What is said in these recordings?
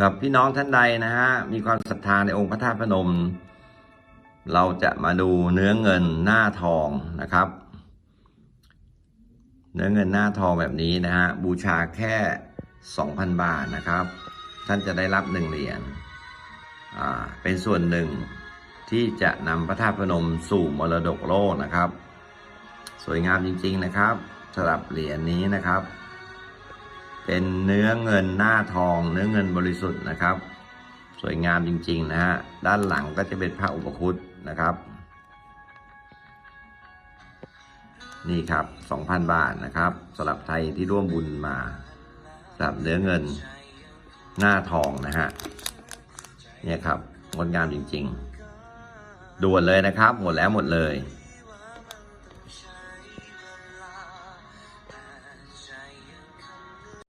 สำหรับพี่น้องท่านใดนะฮะมีความศรัทธาในองค์พระธาตุพนม เราจะมาดูเนื้อเงินหน้าทองนะครับ เนื้อเงินหน้าทองแบบนี้นะฮะบูชาแค่ 2,000 บาทนะครับ ท่านจะได้รับหนึ่งเหรียญอ่าเป็นส่วนหนึ่งที่จะนำพระธาตุพนมสู่มรดกโลกนะครับ สวยงามจริงๆนะครับสำหรับเหรียญนี้นะครับ เป็นเนื้อเงินหน้าทอง เนื้อเงินบริสุทธิ์นะครับ สวยงามจริงๆนะฮะด้านหลังก็จะเป็นพระอุปคุตนะครับ นี่ครับ 2,000 บาทนะครับสำหรับไทยที่ร่วมบุญมาสำหรับเนื้อเงินหน้าทองนะฮะเนี่ยครับงดงามจริงๆด่วนเลยนะครับ หมดแล้วหมดเลย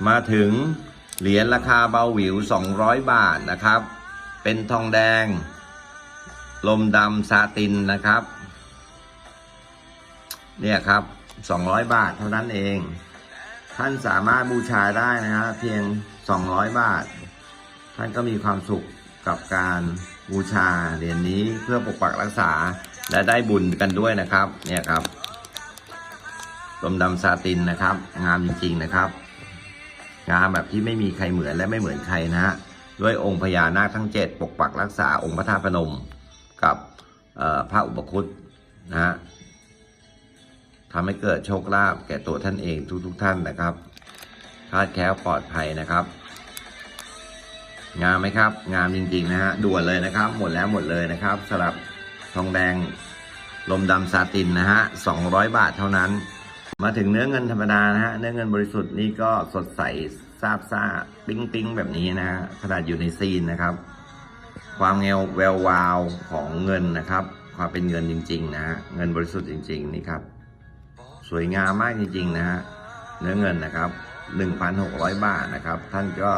มาถึงเหรียญราคาเบาหวิว 200 บาทนะครับ เป็นทองแดง ลมดำซาตินนะครับ เนี่ยครับ 200 บาทเท่านั้นเอง ท่านสามารถบูชาได้นะฮะเพียง 200 บาท ท่านก็มีความสุขกับการบูชาเหรียญนี้เพื่อปกปักรักษาและได้บุญกันด้วยนะครับ เนี่ยครับลมดำซาตินนะครับ งามจริง ๆ นะครับ งามแบบที่ไม่มีใครเหมือนและไม่เหมือนใครนะฮะด้วยองค์พญานาคทั้ง 7 ปกปักรักษาองค์พระธาตุพนมกับพระอุปคุตนะฮะทำให้เกิดโชคลาภแก่ตัวท่านเองทุกๆทท่านนะครับคาดแคล้วปลอดภัยนะครับ งามไหมครับ งามจริงๆนะฮะด่วนเลยนะครับ หมดแล้วหมดเลยนะครับสำหรับทองแดงลมดำซาตินนะฮะ200 บาทเท่านั้น มาถึงเนื้อเงินธรรมดานะฮะ เนื้อเงินบริสุทธิ์นี่ก็สดใสซาบซ่าปิ๊งปิ๊งแบบนี้นะฮะขนาดอยู่ในซีนนะครับ ความเงวแวววาวของเงินนะครับ ความเป็นเงินจริง ๆ นะฮะ เงินบริสุทธิ์จริง ๆ นี่ครับ สวยงามมากจริง ๆ นะฮะ เนื้อเงินนะครับ 1,600 บาทนะครับ ท่านก็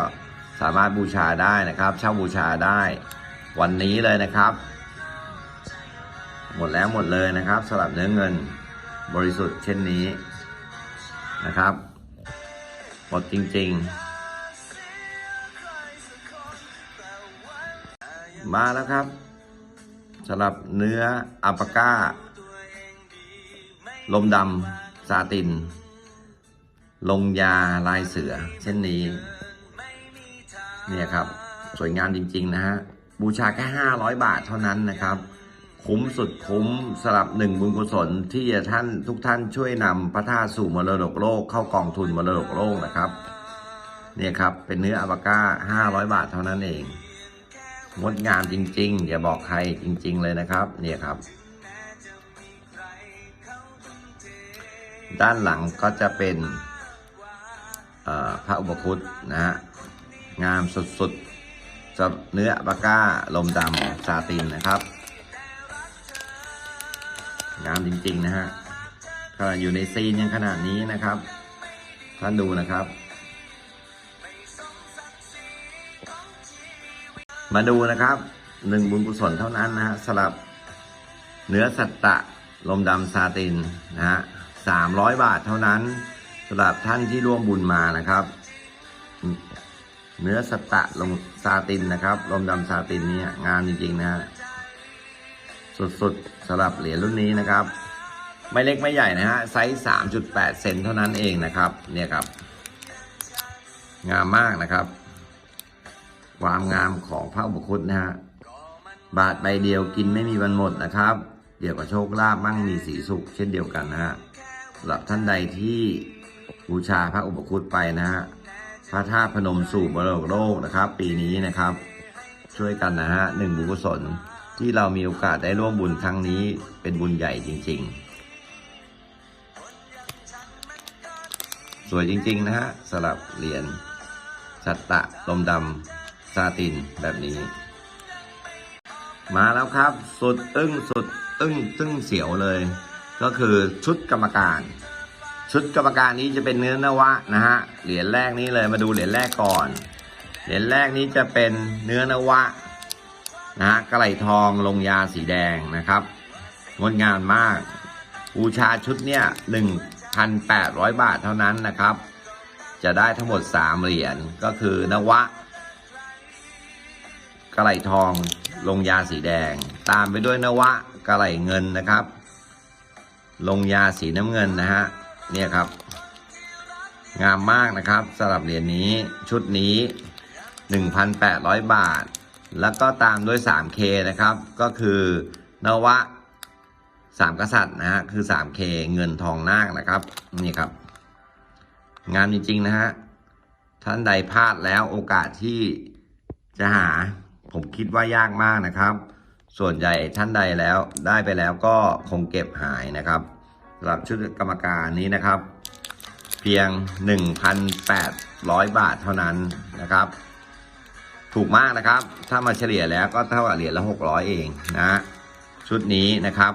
สามารถบูชาได้นะครับ เช่าบูชาได้วันนี้เลยนะครับ หมดแล้วหมดเลยนะครับสำหรับเนื้อเงินบริสุทธิ์เช่นนี้ นะครับหมดจริง ๆ มาแล้วครับสำหรับเนื้ออัปก้า ลมดำซาติน ลงยาลายเสือ เช่นนี้ เนี่ยครับ สวยงามจริง ๆ นะฮะ บูชาแค่ 500 บาทเท่านั้นนะครับ คุ้มสุดคุ้มสำหรับหนึ่งบุญกุศลที่จะท่านทุกท่านช่วยนำพระธาตุสู่มรดกโลกเข้ากองทุนมรดกโลกนะครับเนี่ยครับเป็นเนื้ออัปาก้า 500 บาทเท่านั้นเองงดงามจริงๆอย่าบอกใครจริง ๆ เลยนะครับ เนี่ยครับ ด้านหลังก็จะเป็นพระอุปคุตนะฮะงามสุดๆกับเนื้อปาก้าลมดำซาตินนะครับ งามจริงๆนะฮะขณะอยู่ในซีนยังขนาดนี้นะครับ ท่านดูนะครับ มาดูนะครับหนึ่งบุญกุศลเท่านั้นนะฮะสลับเนื้อสัตตะลมดำซาตินนะฮะสามร้อยบาทเท่านั้นสำหรับท่านที่ร่วมบุญมานะครับ เนื้อสตตะลงซาตินนะครับ ลมดำซาตินเนี่ยงามจริงๆนะฮะ สุดๆสำหรับเหรียญรุ่นนี้นะครับ ไม่เล็กไม่ใหญ่นะฮะไซส์ 3.8 เซนเท่านั้นเองนะครับเนี่ยครับ งามมากนะครับ ความงามของพระอุปคุตนะฮะบาทใบเดียวกินไม่มีวันหมดนะครับเกี่ยวกับโชคลาภมั่งมีสีสุขเช่นเดียวกันนะฮะสำหรับท่านใดที่บูชาพระอุปคุตไปนะฮะพระธาตุพนมสู่มรดกโลกนะครับ ปีนี้นะครับ ช่วยกันนะฮะหนึ่งบุญกุศล ที่เรามีโอกาสได้ร่วมบุญครั้งนี้เป็นบุญใหญ่จริง ๆ สวยจริง ๆ นะฮะสำหรับเหรียญสัตตะลมดำซาตินแบบนี้ มาแล้วครับ สุดอึ้งสุดอึ้งตึ้งเสียวเลย ก็คือชุดกรรมการ ชุดกรรมการนี้จะเป็นเนื้อนวะนะฮะเหรียญแรกนี้เลยมาดูเหรียญแรกก่อนเหรียญแรกนี้จะเป็นเนื้อนวะ นะฮะกระไหลทองลงยาสีแดงนะครับงดงามมากบูชาชุดเนี่ยหนึ่งพันแปดร้อยบาทเท่านั้นนะครับ จะได้ทั้งหมดสามเหรียญก็คือนวะกระไหลทองลงยาสีแดง ตามไปด้วยนวะกระไหลเงินนะครับ ลงยาสีน้ำเงินนะฮะเนี่ยครับ งามมากนะครับสำหรับเหรียญนี้ชุดนี้ 1,800 บาท แล้วก็ตามด้วย 3K นะครับ ก็คือนวะสามกษัตริย์นะฮะคือ 3K เงินทองนาคนะครับนี่ครับ งามจริงๆนะฮะท่านใดพลาดแล้วโอกาสที่จะหาผมคิดว่ายากมากนะครับ ส่วนใหญ่ท่านใดแล้วได้ไปแล้วก็คงเก็บหายนะครับสำหรับชุดกรรมการนี้นะครับ เพียง 1,800 บาทเท่านั้นนะครับ ถูกมากนะครับ ถ้ามาเฉลี่ยแล้วก็เท่ากับเหรียญละ600เองนะ ชุดนี้นะครับ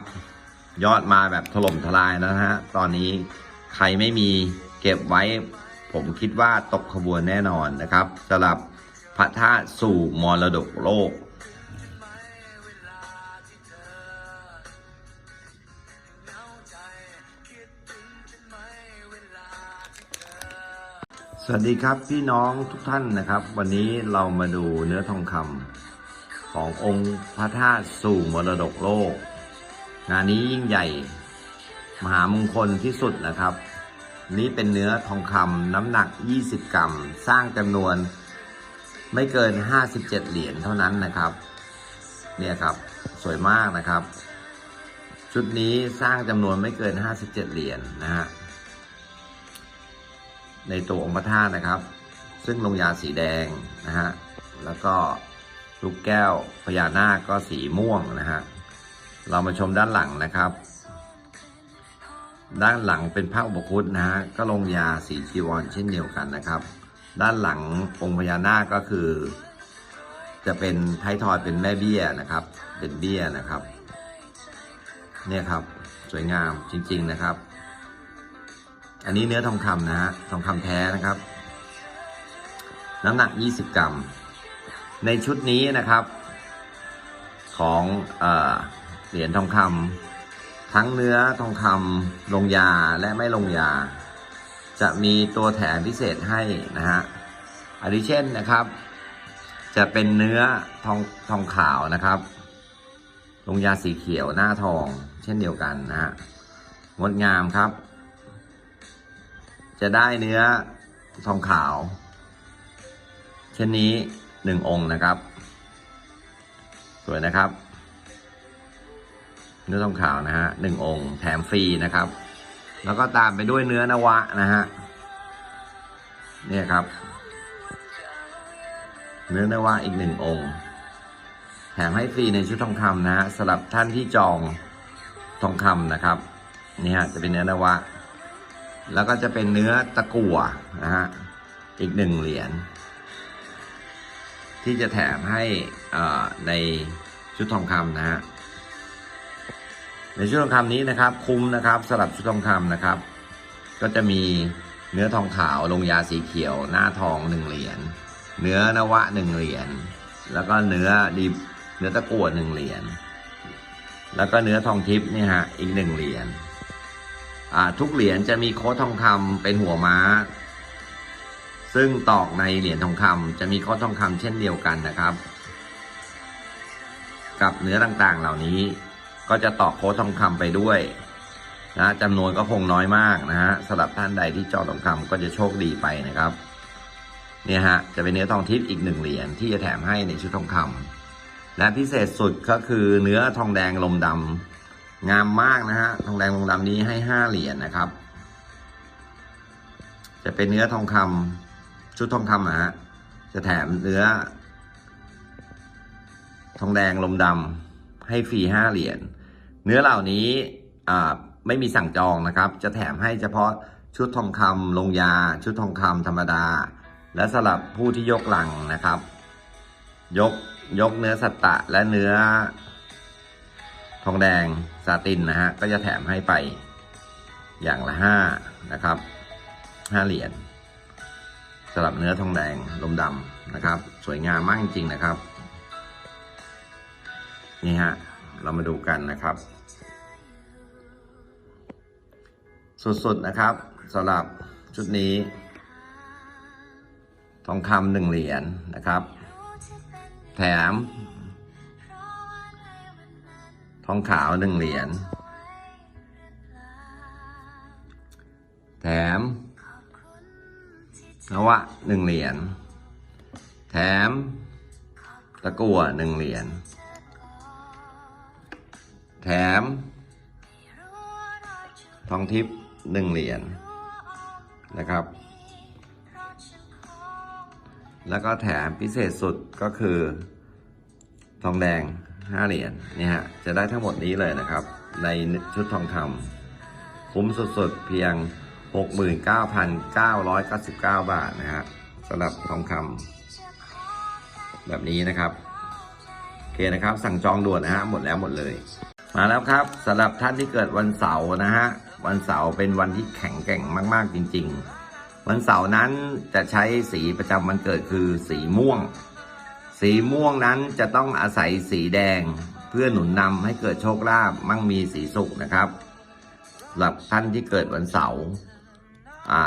ยอดมาแบบถล่มทลายแล้วนะฮะ ตอนนี้ใครไม่มีเก็บไว้ ผมคิดว่าตกขบวนแน่นอนนะครับสำหรับพระธาตุสู่มรดกโลก สวัสดีครับพี่น้องทุกท่านนะครับ วันนี้เรามาดูเนื้อทองคำขององค์พระธาตุสู่มรดกโลก งานนี้ยิ่งใหญ่ มหามงคลที่สุดนะครับ นี้เป็นเนื้อทองคำน้ำหนัก 20 กรัม สร้างจำนวน ไม่เกิน 57 เหรียญเท่านั้นนะครับ เนี่ยครับสวยมากนะครับ ชุดนี้สร้างจำนวนไม่เกิน 57 เหรียญนะฮะ ในตัวองค์พระธาตุนะครับ ซึ่งลงยาสีแดงนะฮะแล้วก็ลูกแก้วพญานาคก็สีม่วงนะฮะเรามาชมด้านหลังนะครับ ด้านหลังเป็นพระอุปคุตนะฮะก็ลงยาสีจีวรเช่นเดียวกันนะครับ ด้านหลังองค์พญานาคก็คือ จะเป็นไทยทอยเป็นแม่เบี้ยนะครับ เป็นเบี้ยนะครับ เนี่ยครับสวยงามจริง ๆนะครับ อันนี้เนื้อทองคำนะฮะทองคำแท้นะครับ น้ำหนัก 20 กรัม ในชุดนี้นะครับ ของเหรียญทองคำทั้งเนื้อทองคำลงยาและไม่ลงยา จะมีตัวแถมพิเศษให้นะฮะอันนี้เช่นนะครับ จะเป็นเนื้อทองทองขาวนะครับลงยาสีเขียวหน้าทอง เช่นเดียวกันนะฮะงดงามครับ จะได้เนื้อทองขาว เช่นนี้หนึ่งองค์นะครับ สวยนะครับ เนื้อทองขาวนะฮะหนึ่งองค์ แถมฟรีนะครับ แล้วก็ตามไปด้วยเนื้อนวะนะฮะเนี่ยครับ เนื้อนวะอีกหนึ่งองค์แถมให้ฟรีในชุดทองคำนะฮะสำหรับท่านที่จองทองคำนะครับ นี่ฮะจะเป็นเนื้อนวะ แล้วก็จะเป็นเนื้อตะกั่วนะฮะอีกหนึ่งเหรียญที่จะแถมให้ในชุดทองคำนะฮะในชุดทองคำนี้นะครับ คุ้มนะครับสำหรับชุดทองคำนะครับ ก็จะมีเนื้อทองขาวลงยาสีเขียว หน้าทองหนึ่งเหรียญเนื้อนวะหนึ่งเหรียญแล้วก็เนื้อดิบเนื้อตะกั่วหนึ่งเหรียญแล้วก็เนื้อทองทิพย์นี่ฮะอีกหนึ่งเหรียญ ทุกเหรียญจะมีโค้ดทองคำเป็นหัวม้า ซึ่งตอกในเหรียญทองคำจะมีโค้ดทองคำเช่นเดียวกันนะครับ กับเนื้อต่างๆเหล่านี้ก็จะตอกโค้ดทองคำไปด้วยนะจำนวนก็คงน้อยมากนะฮะสำหรับท่านใดที่จองทองคำก็จะโชคดีไปนะครับเนี่ยฮะจะเป็นเนื้อทองทิพย์อีกหนึ่งเหรียญที่จะแถมให้ในชุดทองคำและพิเศษสุดก็คือเนื้อทองแดงลมดำ งามมากนะฮะทองแดงทองดำนี้ให้ห้าเหรียญนะครับ จะเป็นเนื้อทองคำชุดทองคำนะฮะจะแถมเนื้อ ทองแดงลมดำให้ฟรีห้าเหรียญ เนื้อเหล่านี้ไม่มีสั่งจองนะครับ จะแถมให้เฉพาะชุดทองคำลงยา ชุดทองคำธรรมดา และสำหรับผู้ที่ยกหลังนะครับ ยกยกเนื้อสัตตะและเนื้อ ทองแดงซาตินนะฮะก็จะแถมให้ไปอย่างละห้านะครับห้าเหรียญสำหรับเนื้อทองแดงลมดำนะครับ สวยงามมากจริงๆนะครับ นี่ฮะเรามาดูกันนะครับ สุดๆนะครับสำหรับชุดนี้ ทองคำหนึ่งเหรียญนะครับ แถม ทองขาวหนึ่งเหรียญ แถมนวะหนึ่งเหรียญ แถมตะกั่วหนึ่งเหรียญ แถม ทองทิพย์หนึ่งเหรียญนะครับ แล้วก็แถมพิเศษสุดก็คือ ทองแดง ห้าเหรียญเนี่ยฮะจะได้ทั้งหมดนี้เลยนะครับ ในชุดทองคำคุ้มสุดๆเพียง 69,999 บาทนะฮะสำหรับทองคำแบบนี้นะครับโอเคนะครับ สั่งจองด่วนนะฮะหมดแล้วหมดเลย มาแล้วครับสำหรับท่านที่เกิดวันเสาร์นะฮะวันเสาร์เป็นวันที่แข็งแกร่งมาก ๆ จริง ๆ วันเสาร์นั้นจะใช้สีประจำวันเกิดคือสีม่วง สีม่วงนั้นจะต้องอาศัยสีแดง เพื่อหนุนนำให้เกิดโชคลาภมั่งมีสีสุขนะครับสำหรับท่านที่เกิดวันเสาร์อ่า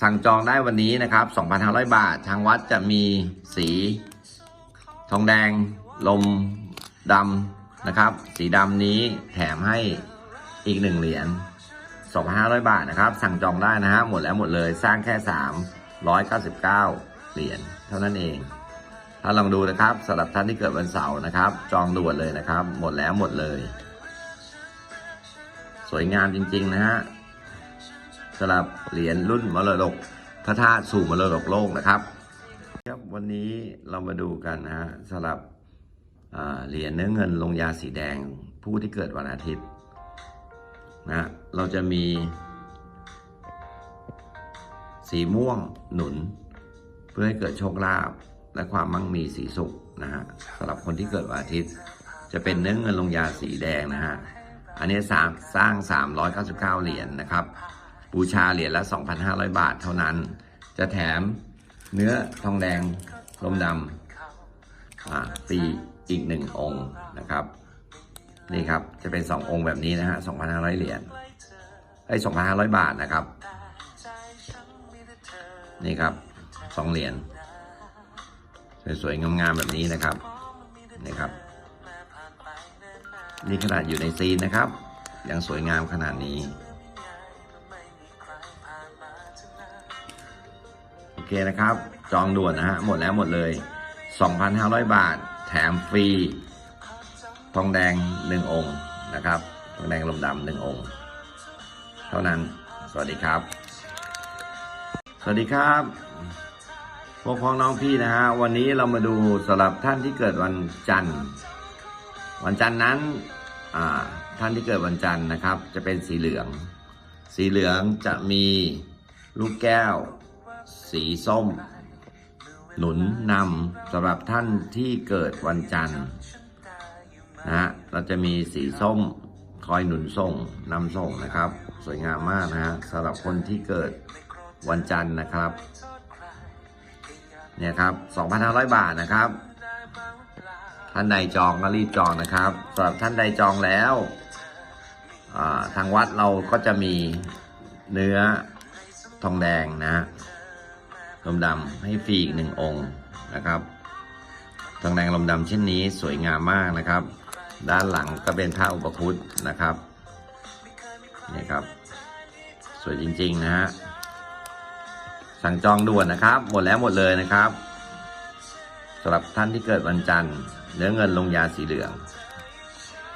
สั่งจองได้วันนี้นะครับ 2,500 บาท ทางวัดจะมีสี ทองแดง ลมดำนะครับ สีดำนี้แถมให้อีกหนึ่งเหรียญ 2,500 บาทนะครับ สั่งจองได้นะฮะ หมดแล้วหมดเลย สร้างแค่ 399 เหรียญเท่านั้นเอง ถ้าลองดูนะครับสำหรับท่านที่เกิดวันเสาร์นะครับ จองด่วนเลยนะครับ หมดแล้วหมดเลย สวยงามจริง ๆ นะฮะสำหรับเหรียญรุ่นมรดกพระธาตุสู่มรดกโลกนะครับ ครับวันนี้เรามาดูกันนะฮะสำหรับเหรียญเนื้อเงินลงยาสีแดงผู้ที่เกิดวันอาทิตย์นะเราจะมี สีม่วงหนุน เพื่อให้เกิดโชคลาภ และความมั่งมีสีสุขนะฮะสำหรับคนที่เกิดวันอาทิตย์ จะเป็นเนื้อเงินลงยาสีแดงนะฮะอันนี้สร้างสร้าง 399 เหรียญนะครับบูชาเหรียญละ 2,500 บาทเท่านั้น จะแถมเนื้อทองแดงลมดำอ่าฟรีอีกหนึ่งองค์นะครับนี่ครับจะเป็น 2 องค์แบบนี้นะฮะ 2,500 เหรียญไอ้2,500 บาทนะครับ นี่ครับสองเหรียญ สวยๆงามๆแบบนี้นะครับนี่ครับ นี่ขนาดอยู่ในซีนนะครับ ยังสวยงามขนาดนี้โอเคนะครับ จองด่วนนะฮะหมดแล้วหมดเลย 2,500 บาท แถมฟรีทองแดงหนึ่งองค์นะครับทองแดงลมดำหนึ่งองค์ เท่านั้น สวัสดีครับ สวัสดีครับ พวกพ้องน้องพี่นะฮะวันนี้เรามาดูสำหรับท่านที่เกิดวันจันทร์ วันจันทร์นั้นท่านที่เกิดวันจันทร์นะครับ จะเป็นสีเหลือง สีเหลืองจะมีลูกแก้ว สีส้ม หนุนนำสำหรับท่านที่เกิดวันจันทร์นะฮะเราจะมีสีส้มคอยหนุนส่งนำส่งนะครับ สวยงามมากนะฮะสำหรับคนที่เกิดวันจันทร์นะครับ เนี่ยครับ 2,500 บาทนะครับ ท่านใดจองก็รีบจองนะครับสำหรับท่านใดจองแล้วทางวัดเราก็จะมีเนื้อทองแดงนะลมดำให้ฟรีอีกหนึ่งองค์นะครับ ทองแดงลมดำเช่นนี้สวยงามมากนะครับ ด้านหลังก็เป็นท่าอุปคุตนะครับนี่ครับ สวยจริง ๆ นะฮะ สั่งจองด่วนนะครับ หมดแล้วหมดเลยนะครับสำหรับท่านที่เกิดวันจันทร์เนื้อเงินลงยาสีเหลือง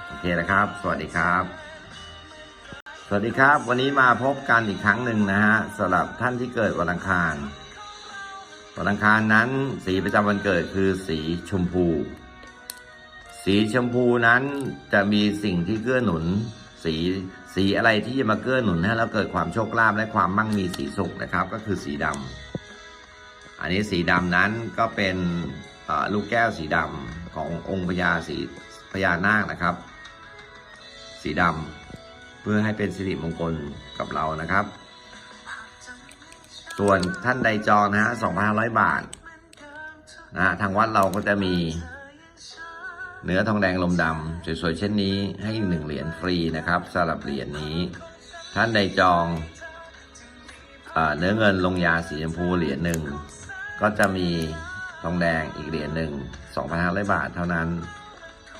โอเคนะครับ สวัสดีครับ สวัสดีครับ วันนี้มาพบกันอีกครั้งหนึ่งนะฮะสำหรับท่านที่เกิดวันอังคาร วันอังคารนั้นสีประจำวันเกิดคือสีชมพู สีชมพูนั้นจะมีสิ่งที่เกื้อหนุน สี สีอะไรที่จะมาเกื้อหนุนให้เราเกิดความโชคลาภและความมั่งมีสีสุขนะครับ ก็คือสีดำอันนี้สีดำนั้นก็เป็นลูกแก้วสีดำขององค์พญาสีพญานาคนะครับ สีดำเพื่อให้เป็นสิริมงคลกับเรานะครับ ส่วนท่านใดจองนะฮะ2,500บาทนะทางวัดเราก็จะมี เนื้อทองแดงลมดำสวยๆเช่นนี้ให้อีกหนึ่งเหรียญฟรีนะครับสำหรับเหรียญนี้ ท่านใดจองเออเนื้อเงินลงยาสีชมพูเหรียญหนึ่งก็จะมีทองแดงอีกเหรียญหนึ่ง2,500 บาทเท่านั้น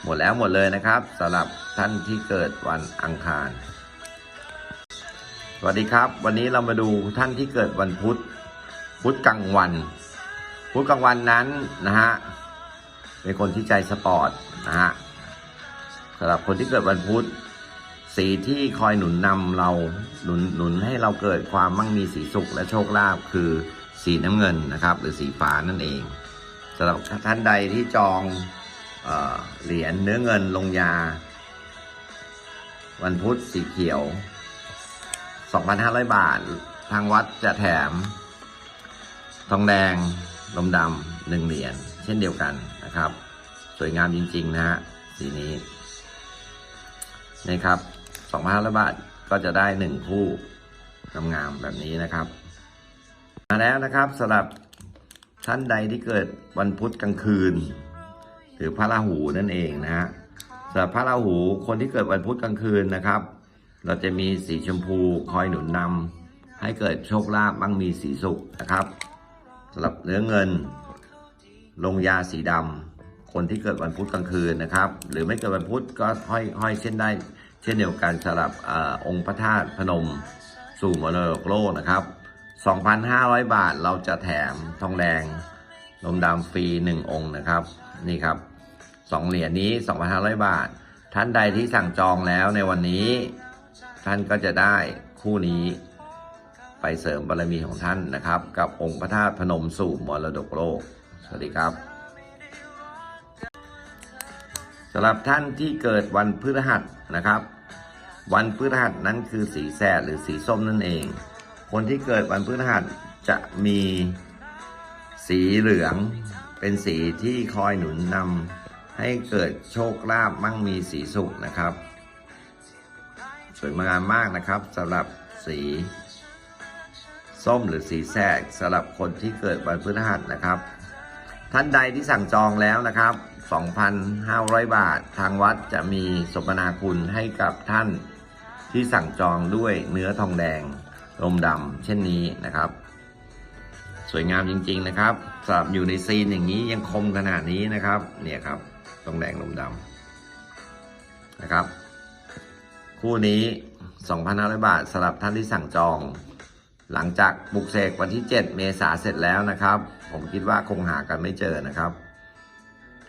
หมดแล้วหมดเลยนะครับสำหรับท่านที่เกิดวันอังคาร สวัสดีครับ วันนี้เรามาดูท่านที่เกิดวันพุธ พุธกลางวัน พุธกลางวันนั้นนะฮะ เป็นคนที่ใจสปอร์ตนะฮะสำหรับคนที่เกิดวันพุธสีที่คอยหนุนนำเราหนุนหนุนให้เราเกิดความมั่งมีสีสุขและโชคลาภคือสีน้ำเงินนะครับ หรือสีฟ้านั่นเองสำหรับท่านใดที่จองเออเหรียญเนื้อเงินลงยา วันพุธสีเขียว 2,500 บาท ทางวัดจะแถม ทองแดงลมดำหนึ่งเหรียญเช่นเดียวกัน นะครับ สวยงามจริง ๆ นะฮะสีนี้นี่ครับ2,500บาทก็จะได้หนึ่งคู่งามๆแบบนี้นะครับ มาแล้วนะครับสำหรับท่านใดที่เกิดวันพุธกลางคืน หรือพระราหูนั่นเองนะฮะสำหรับพระราหูคนที่เกิดวันพุธกลางคืนนะครับ เราจะมีสีชมพูคอยหนุนนำให้เกิดโชคลาภมั่งมีสีสุขนะครับสำหรับเนื้อเงิน ลงยาสีดำคนที่เกิดวันพุธกลางคืนนะครับ หรือไม่เกิดวันพุธก็ห้อยห้อยเส้นได้ เช่นเดียวกันสำหรับอองค์พระธาตุพนม สู่มรดกโลกนะครับ 2,500 บาทเราจะแถมทองแดงลมดำฟรี 1 องค์นะครับ นี่ครับ2เหรียญนี้ 2,500 บาท ท่านใดที่สั่งจองแล้วในวันนี้ ท่านก็จะได้คู่นี้ไปเสริมบารมีของท่านนะครับ กับองค์พระธาตุพนมสู่มรดกโลก สวัสดีครับสำหรับท่านที่เกิดวันพฤหัสนะครับ วันพฤหัสนั้นคือสีแสดหรือสีส้มนั่นเอง คนที่เกิดวันพฤหัสจะมีสีเหลือง เป็นสีที่คอยหนุนนำให้เกิดโชคลาภมั่งมีสีสุขนะครับ สวยงามมากนะครับสำหรับสีส้มหรือสีแสดสำหรับคนที่เกิดวันพฤหัสนะครับ ท่านใดที่สั่งจองแล้วนะครับ 2,500 บาท ทางวัดจะมีสมนาคุณให้กับท่านที่สั่งจองด้วยเนื้อทองแดงลมดำเช่นนี้นะครับ สวยงามจริง ๆนะครับสำหรับอยู่ในซีนอย่างนี้ยังคมขนาดนี้นะครับ เนี่ยครับทองแดงลมดำนะครับ คู่นี้ 2,500 บาทสำหรับท่านที่สั่งจอง หลังจากบุกเสกวันที่ 7 เมษาเสร็จแล้วนะครับ ผมคิดว่าคงหากันไม่เจอนะครับ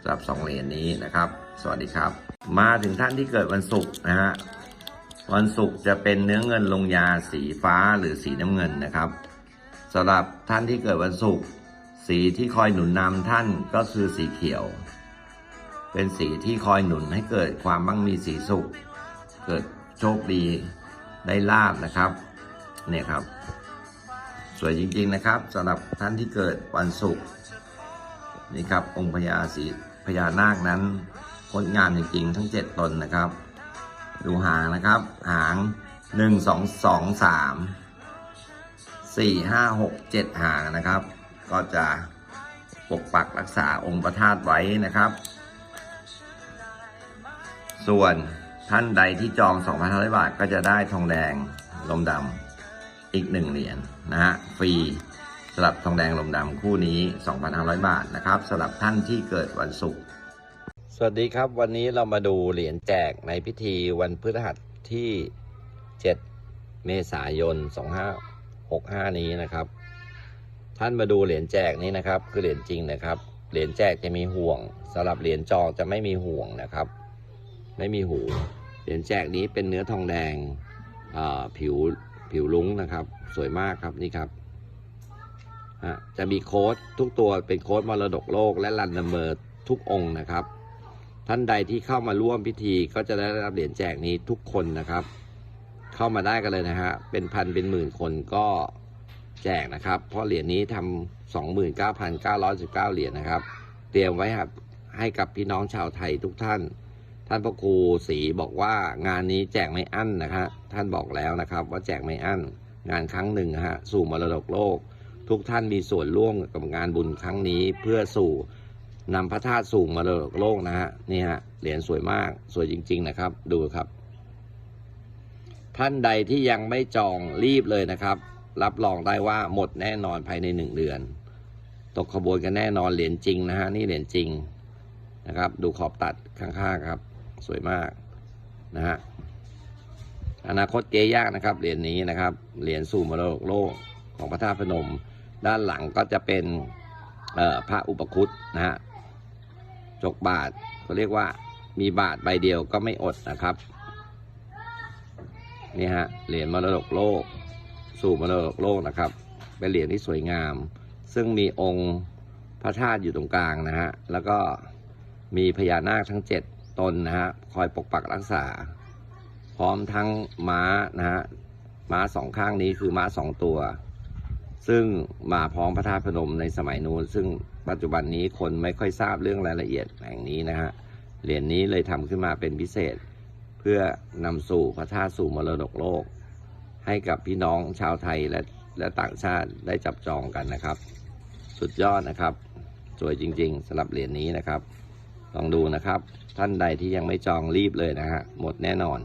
สำหรับสองเหรียญนี้นะครับ สวัสดีครับ มาถึงท่านที่เกิดวันศุกร์นะฮะวันศุกร์จะเป็นเนื้อเงินลงยาสีฟ้าหรือสีน้ำเงินนะครับสำหรับท่านที่เกิดวันศุกร์สีที่คอยหนุนนำท่านก็คือสีเขียว เป็นสีที่คอยหนุนให้เกิดความมั่งมีสีสุข เกิดโชคดีได้ลาบนะครับ เนี่ยครับ สวยจริงๆนะครับสำหรับท่านที่เกิดวันศุกร์นี่ครับองค์พญาสีพญานาคนั้นงดงามจริงๆ ทั้งเจ็ดตนนะครับ ดูหางนะครับ หางหนึ่งสองสองสามสี่ห้าหกเจ็ดหางนะครับ ก็จะปกปักรักษาองค์พระธาตุไว้นะครับ ส่วนท่านใดที่จอง 2,500 บาทก็จะได้ทองแดงลมดำอีกหนึ่งเหรียญนะฮะ ฟรีสำหรับทองแดงลมดำคู่นี้ 2,500 บาทนะครับสำหรับท่านที่เกิดวันศุกร์สวัสดีครับวันนี้เรามาดูเหรียญแจกในพิธีวันพฤหัสที่ 7 เมษายน 2565 นี้นะครับ ท่านมาดูเหรียญแจกนี้นะครับ คือเหรียญจริงนะครับ เหรียญแจกจะมีห่วงสำหรับเหรียญจองจะไม่มีห่วงนะครับ ไม่มีหูเหรียญแจกนี้เป็นเนื้อทองแดงผิวผิวลุ้งนะครับ สวยมากครับนี่ครับ จะมีโค้ดทุกตัวเป็นโค้ดมรดกโลกและรันนัมเบอร์ทุกองค์นะครับ ท่านใดที่เข้ามาร่วมพิธีก็จะได้รับเหรียญแจกนี้ทุกคนนะครับ เข้ามาได้กันเลยนะฮะเป็นพันเป็นหมื่นคนก็แจกนะครับ เพราะเหรียญนี้ทำสองหมื่นเก้าพันเก้าร้อยสิบเก้าเหรียญนะครับ เตรียมไว้ครับให้กับพี่น้องชาวไทยทุกท่าน ท่านพระครูศรีบอกว่างานนี้แจกไม่อั้นนะฮะท่านบอกแล้วนะครับ ว่าแจกไม่อั้นงานครั้งหนึ่งฮะสู่มรดกโลก ทุกท่านมีส่วนร่วมกับงานบุญครั้งนี้เพื่อสู่นำพระธาตุสู่มรดกโลกนะฮะนี่ฮะเหรียญสวยมากสวยจริง ๆ นะครับ ดูครับ ท่านใดที่ยังไม่จองรีบเลยนะครับ รับรองได้ว่าหมดแน่นอนภายในหนึ่งเดือน ตกขบวนกันแน่นอนเหรียญจริงนะฮะนี่เหรียญจริงนะครับ ดูขอบตัดข้างๆครับ สวยมากนะฮะอนาคตเกยากนะครับเหรียญนี้นะครับเหรียญสู่มรดกโลกของพระธาตุพนม ด้านหลังก็จะเป็นพระอุปคุตนะฮะจกบาทเขาเรียกว่ามีบาทใบเดียวก็ไม่อดนะครับ นี่ฮะเหรียญมรดกโลก สู่มรดกโลกนะครับ เป็นเหรียญที่สวยงาม ซึ่งมีองค์พระธาตุอยู่ตรงกลางนะฮะแล้วก็มีพญานาคทั้งเจ็ดตนนะฮะคอยปกปักรักษา พร้อมทั้งม้านะฮะม้าสองข้างนี้คือม้าสองตัว ซึ่งมาพร้อมพระธาตุพนมในสมัยนู้น ซึ่งปัจจุบันนี้คนไม่ค่อยทราบเรื่องรายละเอียดแห่งนี้นะฮะเหรียญนี้เลยทำขึ้นมาเป็นพิเศษ เพื่อนำสู่พระธาตุสู่มรดกโลก ให้กับพี่น้องชาวไทยและและต่างชาติได้จับจองกันนะครับ สุดยอดนะครับ สวยจริงๆสำหรับเหรียญนี้นะครับ ลองดูนะครับ ท่านใดที่ยังไม่จองรีบเลยนะฮะหมดแน่นอน